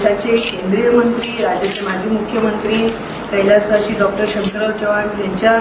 देशाचे केंद्रीय मंत्री राज्याचे माजी मुख्यमंत्री कैलासाशी डॉक्टर शंकरराव चव्हाण यांच्या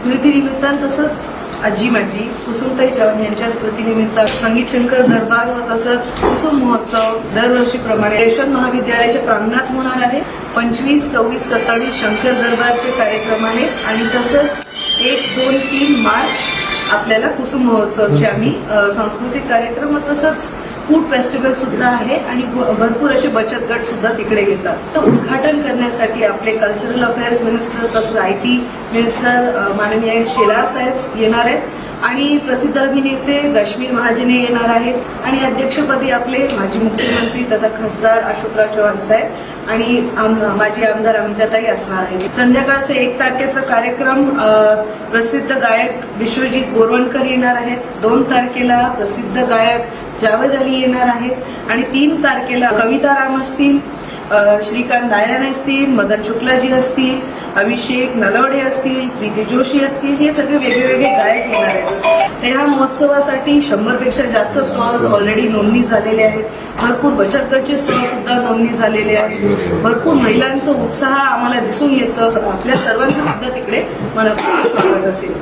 स्मृतीनिमित्तान तसंच आजी माझी कुसुमताई चव्हाण यांच्या स्मृतीनिमित्त संगीत शंकर दरबार व तसंच कुसुम महोत्सव दरवर्षीप्रमाणे यशवंत महाविद्यालयाच्या प्रांगणात होणार आहे. पंचवीस सव्वीस सत्तावीस शंकर दरबारचे कार्यक्रम आहेत आणि तसंच एक दोन तीन मार्च आपल्याला कुसुम महोत्सवचे आम्ही सांस्कृतिक कार्यक्रम तसंच फूड फेस्टिवल सुद्धा आहे आणि भ- भरपूर असे बचत गट सुद्धा तिकडे येतात. तर उद्घाटन करण्यासाठी आपले कल्चरल अफेअर्स मिनिस्टर तसंच आय टी मिनिस्टर माननीय शेलार साहेब येणार आहेत. आणि प्रसिद्ध अभिनेते रश्मी महाजने येणार आहेत. आणि अध्यक्षपदी आपले माजी मुख्यमंत्री तथा खासदार अशोकराव चव्हाण साहेब आणि आम- माजी आमदार अमिताताई असणार आहेत. संध्याकाळचे एक तारखेचा कार्यक्रम प्रसिद्ध गायक विश्वजित बोरवणकर येणार आहेत. दोन तारखेला प्रसिद्ध गायक जावेद अली येणार आहेत. आणि तीन तारखेला कविता राम असतील श्रीकांत नारायण असतील मदन शुक्लाजी असतील अभिषेक नलवडे असतील प्रीती जोशी असतील हे सगळे वेगवेगळे गायक येणार आहेत. तर ह्या महोत्सवासाठी शंभरपेक्षा जास्त स्टॉल्स ऑलरेडी नोंदणी झालेले आहेत. भरपूर बचत गटचे स्टॉल सुद्धा नोंदणी झालेले आहेत. भरपूर महिलांचा उत्साह आम्हाला दिसून येतं. आपल्या सर्वांचं सुद्धा तिकडे मला स्वागत असेल